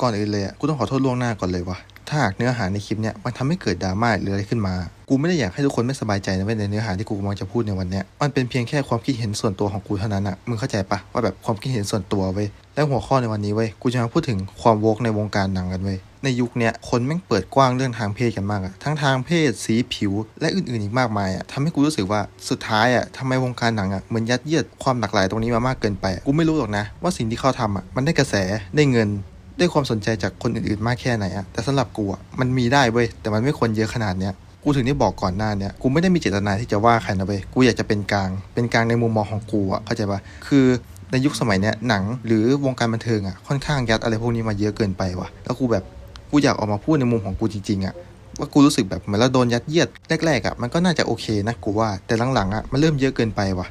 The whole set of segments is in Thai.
ก่อนอื่นเลยอะกูต้องขอโทษล่วงหน้าก่อนเลยว่ะถ้าหากเนื้อหาในคลิปเนี้ยมันทำให้เกิดดราม่าหรืออะไรขึ้นมา กูไม่ได้อยากให้ทุกคนไม่สบายใจนะเว้ยในเนื้อหาที่กูกำลังจะพูดในวันเนี้ยมันเป็นเพียงแค่ความคิดเห็นส่วนตัวของกูเท่านั้นอะมึงเข้าใจปะว่าแบบความคิดเห็นส่วนตัวเว้ยและหัวข้อในวันนี้เว้ยกูจะมาพูดถึงความโวกในวงการหนังกันเว้ยในยุคเนี้ยคนแม่งเปิดกว้างเรื่องทางเพศกันมากอะทั้งทางเพศสีผิว และอื่นๆอีกมากมายอะทำให้กูรู้สึกว่าสุดท้ายอะทำไมวงการหนังอะเหมือนยัดเยียดความหลากหลายตรงนี้มามากเกินไป กูไม่รู้หรอกนะ ว่าสิ่งที่เขาทำอะมันได้กระแสได้เงิน ได้ความสนใจจากคนอื่นๆมากแค่ไหนอะแต่สำหรับกูอะมันมีได้เว้ยแต่มันไม่ควรเยอะขนาดเนี้ยกูถึงได้บอกก่อนหน้าเนี้ยกูไม่ได้มีเจตนาที่จะว่าใครนะเว้ยกูอยากจะเป็นกลาง เป็นกลางในมุมมองของกูอะเข้าใจปะคือในยุคสมัยเนี้ยหนังหรือวงการบันเทิงอะค่อนข้างยัดอะไรพวกนี้มาเยอะเกินไปว่ะแล้วกูแบบกูอยากออกมาพูดในมุมของกูจริงๆอะว่ากูรู้สึกแบบเหมือนเราโดนยัดเยียดแรกๆอะมันก็น่าจะโอเคนะกูว่าแต่หลังๆอะมันเริ่มเยอะเกินไปว่ะ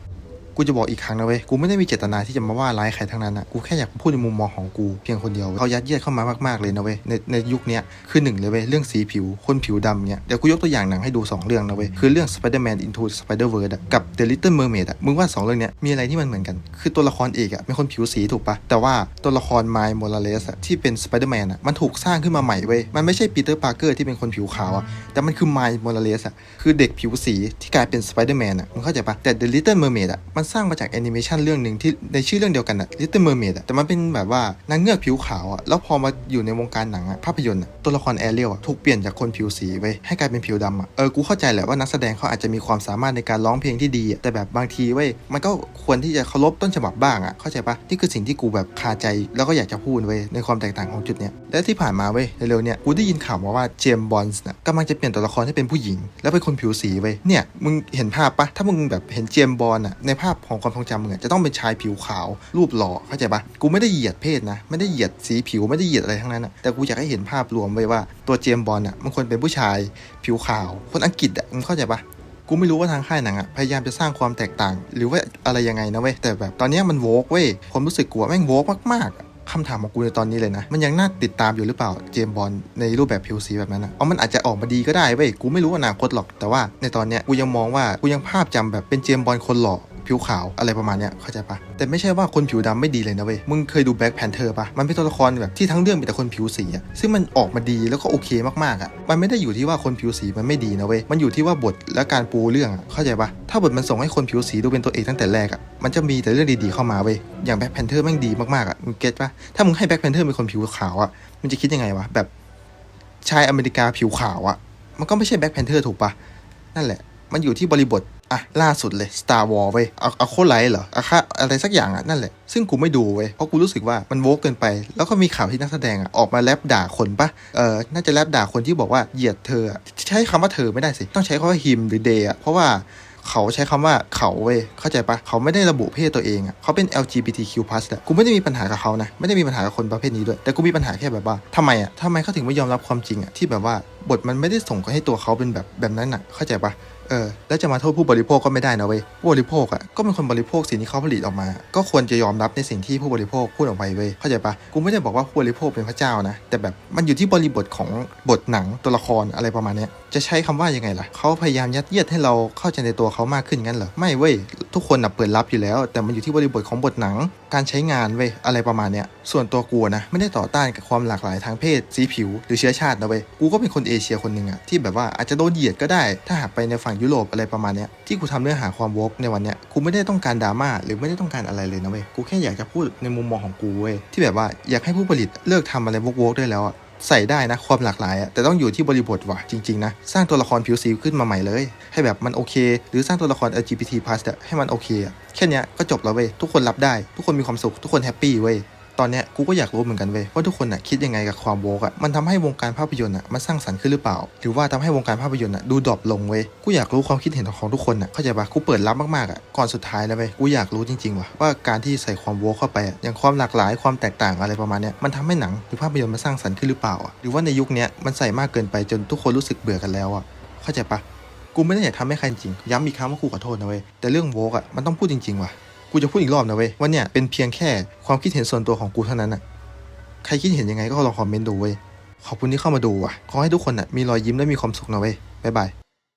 กูจะบอกอีกครั้งนะเว้ย กูไม่ได้มีเจตนาที่จะมาว่าร้ายใครทั้งนั้นนะกูแค่อยากพูดในมุมมองของกูเพียงคนเดียวเว้ยเขายัดเยียดเข้ามามากๆเลยนะเว้ยในในยุคนี้คือหนึ่งเลยเว้ยเรื่องสีผิวคนผิวดำเนี้ยเดี๋ยวกูยกตัวอย่างหนังให้ดู 2 เรื่องนะเว้ยคือเรื่อง Spider-Man Into Spider-Verse กับ The Little Mermaid อะมึงว่า 2 เรื่องเนี้ยมีอะไรที่มันเหมือนกัน คือตัวละครเอกอะเป็นคนผิวสีถูกปะแต่ว่าตัวละคร Miles Morales อะที่เป็น Spider-Man อะมันถูกสร้างขึ้นมาใหม่เว้ยมันไม่ใช่ Peter Parker ที่เป็นคนผิวขาวอะแต่มันคือ Miles Morales อะคือเด็กผิวสีที่กลายเป็น Spider-Man อะมึงเข้าใจปะแต่ The Little Mermaid อะมันสร้างมาจากแอนิเมชันเรื่องหนึ่งที่ในชื่อเรื่องเดียวกันอะ Little Mermaid อะแต่มันเป็นแบบว่านางเงือกผิวขาวอะแล้วพอมาอยู่ในวงการหนังอะภาพยนตร์อะตัวละครแอเรียลอะถูกเปลี่ยนจากคนผิวสีไปให้กลายเป็นผิวดำอะเออกูเข้าใจแหละว่านักแสดงเขาอาจจะมีความสามารถในการร้องเพลงที่ดี แต่แบบบางทีเว้ยมันก็ควรที่จะเคารพต้นฉบับบ้างอะเข้าใจปะนี่คือสิ่งที่กูแบบคาใจแล้วก็อยากจะพูดเว้ยในความแตกต่างของจุดเนี้ยและที่ผ่านมาเว้ยเร็วๆเนี่ยกูได้ยินข่าวมาว่าเจมบอนส์น่ะกำลังจะเปลี่ยนตัวละครให้เป็นผู้หญิง แล้วเป็นคนผิวสีเว้ยเนี่ยมึงเห็นภาพปะถ้ามึงแบบเห็นเจมบอนอะในภาพของความทรงจำมึงอะจะต้องเป็นชายผิวขาว รูปหล่อเข้าใจปะกูไม่ได้เหยียดเพศนะ ไม่ได้เหยียดสีผิวไม่ได้เหยียดอะไรทั้งนั้นอะแต่กูอยากให้เห็นภาพรวมไว้ว่าตัวเจมบอนด์อะมันควรเป็นผู้ชายผิวขาว คนอังกฤษอะมึงเข้าใจปะกูไม่รู้ว่าทางค่ายหนังอะพยายามจะสร้างความแตกต่าง หรือว่าอะไรยังไงนะเว้ยแต่แบบตอนนี้มันโวกเว้ยความรู้สึกกูอะแม่งโวกมากๆคำถามของกูในตอนนี้เลยนะ มันยังน่าติดตามอยู่หรือเปล่าเจมบอลในรูปแบบผิวสีแบบนั้นอะเอามันอาจจะออกมาดีก็ได้เว้ยกูไม่รู้อนาคตหรอกแต่ว่าในตอนเนี้ยกูยังมองว่ากูยังภาพจำแบบเป็นเจมบอลคนหล่อ ผิวขาวอะไรประมาณเนี้ยเข้าใจปะแต่ไม่ใช่ว่าคนผิวดำไม่ดีเลยนะเว้ยมึงเคยดูแบ็คแพนเทอร์ปะมันเป็นตัวละครแบบที่ทั้งเรื่องมีแต่คนผิวสีอะซึ่งมันออกมาดีแล้วก็โอเคมากๆอะมันไม่ได้อยู่ที่ว่าคนผิวสีมันไม่ดีนะเว้ยมันอยู่ที่ว่าบทและการปูเรื่องอะเข้าใจปะถ้าบทมันส่งให้คนผิวสีดูเป็นตัวเอกตั้งแต่แรกอะมันจะมีแต่เรื่องดีๆเข้ามาเว้ยอย่างแบ็คแพนเทอร์แม่งดีมากๆอะมึงเก็ตปะถ้ามึงให้แบ็คแพนเทอร์เป็นคนผิวขาวอะมันจะคิดยังไงวะแบบชายอเมริกาผิวขาวอะมันก็ไม่ใช่แบ็คแพนเทอร์ถูกปะนั่นแหละ มันอยู่ที่บริบท อะล่าสุดเลย Star Wars เว้ยเอาเอาโคไลท์เหรออะค่ะอะไรสักอย่างอะนั่นแหละ ซึ่งกูไม่ดูเว้ยเพราะกูรู้สึกว่ามันโวกเกินไป แล้วก็มีข่าวที่นักแสดงอะออกมาแลบด่าคนปะเออน่าจะแลบด่าคนที่บอกว่าเหยียดเธอใช้คำว่าเธอไม่ได้สิ ต้องใช้คำว่า him หรือ they อะเพราะว่าเขาใช้คำว่าเขาเว้ยเข้าใจปะเขาไม่ได้ระบุเพศตัวเองอะเขาเป็น LGBTQ+ อะกูไม่ได้มีปัญหากับเขานะ ไม่ได้มีปัญหากับคนประเภทนี้ด้วย แต่กูมีปัญหาแค่แบบว่าทำไมอะทำไมเขาถึงไม่ยอมรับความจริงอะที่แบบว่า บทมันไม่ได้ส่งให้ตัวเขาเป็นแบบแบบนั้นอะ เข้าใจปะเออแล้วจะมาโทษผู้บริโภคก็ไม่ได้นะเว้ยผู้บริโภคอะก็เป็นคนบริโภคสิ่งที่เขาผลิตออกมา ก็ควรจะยอมรับในสิ่งที่ผู้บริโภคพูดออกไปเว้ยเข้าใจปะกูไม่ได้บอกว่าผู้บริโภคเป็นพระเจ้านะ แต่แบบมันอยู่ที่บริบทของบทหนังตัวละครอะไรประมาณเนี้ยจะใช้คำว่ายังไงล่ะเขาพยายามยัดเยียดให้เราเข้าใจในตัวเขามากขึ้นงั้นเหรอไม่เว้ย ทุกคนน่ะเปิดรับอยู่แล้ว แต่มันอยู่ที่บริบทของบทหนัง การใช้งานเว้ยอะไรประมาณเนี้ยส่วนตัวกูนะไม่ได้ต่อต้านกับความหลากหลายทางเพศสีผิว หรือเชื้อชาตินะเว้ยกูก็เป็นคนเอเชียคนหนึ่งอะที่แบบว่าอาจจะโดนเหยียดก็ได้ ถ้าหากไปในฝั่งยุโรปอะไรประมาณเนี้ยที่กูทำเนื้อหาความวกในวันเนี้ยกูไม่ได้ต้องการดราม่าหรือไม่ได้ต้องการอะไรเลยนะเว้ยกูแค่อยากจะพูดในมุมมองของกูเว้ยที่แบบว่าอยากให้ผู้ผลิตเลิกทำอะไรวกๆได้แล้วอะ ใส่ได้นะความหลากหลายอะแต่ต้องอยู่ที่บริบทว่ะจริงๆนะสร้างตัวละครผิวสีขึ้นมาใหม่เลย ให้แบบมันโอเค หรือสร้างตัวละคร LGBT+ ให้มันโอเคอะแค่นี้ก็จบแล้วเว้ยทุกคนรับได้ ทุกคนมีความสุขทุกคนแฮปปี้เว้ย ตอนเนี้ยกูก็อยากรู้เหมือนกันเว้ยว่าทุกคนน่ะคิดยังไงกับความโวกอะมันทำให้วงการภาพยนตร์อะมันสร้างสรรค์ขึ้นหรือเปล่า หรือว่าทำให้วงการภาพยนตร์อะดูดรอปลงเว้ยกูอยากรู้ความคิดเห็นของทุกคนอะเข้าใจปะกูเปิดรับมากๆอะก่อนสุดท้ายแล้วเว้ยกูอยากรู้จริงๆว่ะว่าการที่ใส่ความโวกเข้าไปอะอย่างความหลากหลายความแตกต่างอะไรประมาณเนี้ยมันทำให้หนังหรือภาพยนตร์มันสร้างสรรค์ขึ้นหรือเปล่าอะหรือว่าในยุคนี้มันใส่มากเกินไปจนทุกคนรู้สึกเบื่อกันแล้วอะเข้าใจปะกูไม่ได้อยากทำให้ใครจริงย้ำอีกครั้งว่ากูขอโทษนะเว้ยแต่เรื่องโวกอะมันต้องพูดจริงๆว่ะ กูจะพูดอีกรอบนะเว้ยว่าเนี่ยเป็นเพียงแค่ความคิดเห็นส่วนตัวของกูเท่านั้นอะใครคิดเห็นยังไงก็ลองคอมเมนต์ดูเว้ยขอบคุณที่เข้ามาดูอะขอให้ทุกคนอะมีรอยยิ้มและมีความสุขนะเว้ยบ๊ายบาย